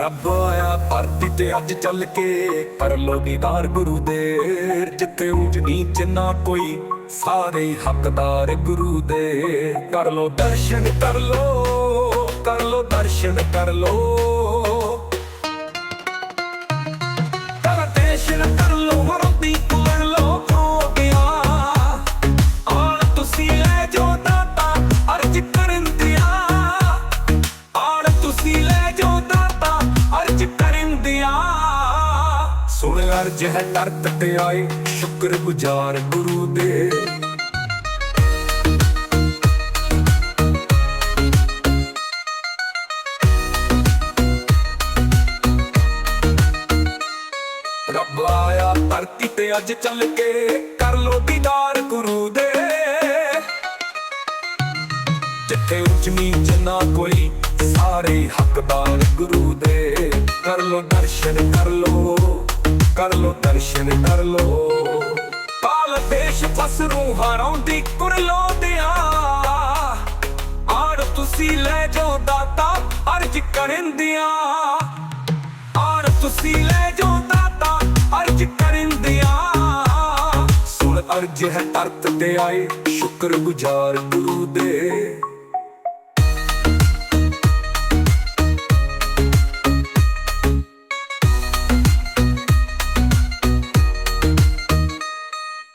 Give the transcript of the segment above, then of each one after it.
ਰੱਬ ਆਇਆ ਧਰਤੀ ਤੇ ਅੱਜ ਚੱਲ ਕੇ ਕਰ ਲੋ ਗੁਰੂ ਦੇ ਜਿੱਥੇ ਉਂਚ ਨੀਚ ਨਾ ਕੋਈ, ਸਾਰੇ ਹੱਕਦਾਰ ਗੁਰੂ ਦੇ। ਕਰ ਲੋ ਦਰਸ਼ਨ, ਕਰ ਲੋ ਕਰ ਲੋ ਦਰਸ਼ਨ, ਕਰ ਲੋ। ਕਰ ਦਰਸ਼ਨ ਕਰ ਲੋ ਦਿਆ ਸੁਣ ਅਰਜ ਹੈ ਤਰਤ ਤੇ ਆਏ ਸ਼ੁਕਰ ਗੁਜ਼ਾਰ ਗੁਰੂ ਦੇ। ਰੱਬ ਆਇਆ ਧਰਤੀ ਤੇ ਅੱਜ ਚੱਲ ਕੇ, ਕਰ ਲੋ ਦੀਦਾਰ ਗੁਰੂ ਦੇ। ਜਿੱਥੇ ਉੱਚ ਨੀਚ ਨਾ ਕੋਈ, ਸਾਰੇ ਹੱਕਦਾਰ ਗੁਰੂ ਦੇ। ਲੋ ਦਰਸ਼ਨ ਕਰ ਲੋ ਕਰ ਲੋ ਦਰਸ਼ਨ ਕਰ ਲੋ ਕਾਲ ਦੇਸ਼ ਫਸ ਰੂਹਾਂ ਰੌਂਦੀ ਕੁਰ ਲੋ ਦਿਆ। ਆੜ ਤੁਸੀਂ ਲੈ ਜੋ ਦਾਤਾ, ਅਰਜ ਕਰਨ ਦਿਆ। ਆੜ ਤੁਸੀਂ ਲੈ ਜੋ ਦਾਤਾ, ਅਰਜ ਕਰਨ ਦਿਆ। ਸੁਣ ਅਰਜ ਹੈ ਤਰਤ ਤੇ ਆਏ ਸ਼ੁਕਰ ਗੁਜ਼ਾਰ ਗੁਰੂ ਦੇ।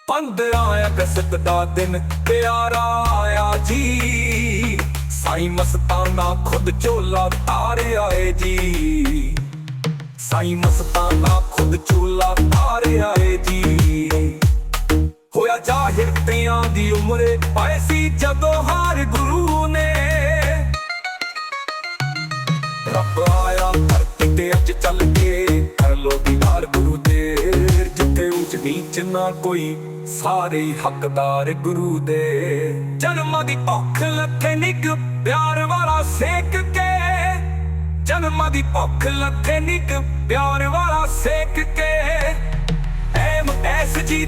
ਪੰਦਰਾਂ ਅਗਸਤ ਦਾ ਦਿਨ, ਪਿਆਰਾ ਆਇਆ ਜੀ। ਸਾਈ ਮਸਤਾਨਾ ਖੁਦ ਝੋਲਾ ਤਾਰੇ ਆਏ ਜੀ। ਸਾਈ ਮਸਤਾਨਾ ਖੁਦ ਝੋਲਾ ਤਾਰੇ ਆਏ ਜੀ। ਹੋਇਆ ਜਾਹਿਰ ਤਿਆਂ ਦੀ ਉਮਰੇ, ਪਾਏ ਸੀ ਜਦੋਂ ਹਾਰ ਗੁਰੂ ਨੇ। ਰੱਬ ਆਇਆ ਧਰਤੀ ਤੇ ਅੱਜ ਚੱਲ ਉੱਚ ਨਾ ਕੋਈ ਸਾਰੇ ਹੱਕਦਾਰ ਗੁਰੂ ਦੇ। ਜਨਮਾਂ ਦੀ ਭੁੱਖ ਲੱਥੇ ਨਿੱਗ ਪਿਆਰ ਵਾਲਾ ਸੇਕ ਕੇ। ਜਨਮਾਂ ਦੀ ਭੁੱਖ ਲੱਥੇ ਨਿੱਗ ਪਿਆਰ ਵਾਲਾ ਸੇਕ ਕੇ। ਐਮ ਐਸ ਜੀ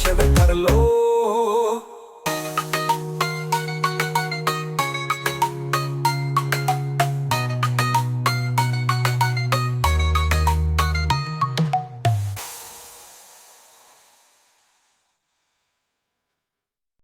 ਸ਼ਵ ਕਰ ਲੋ।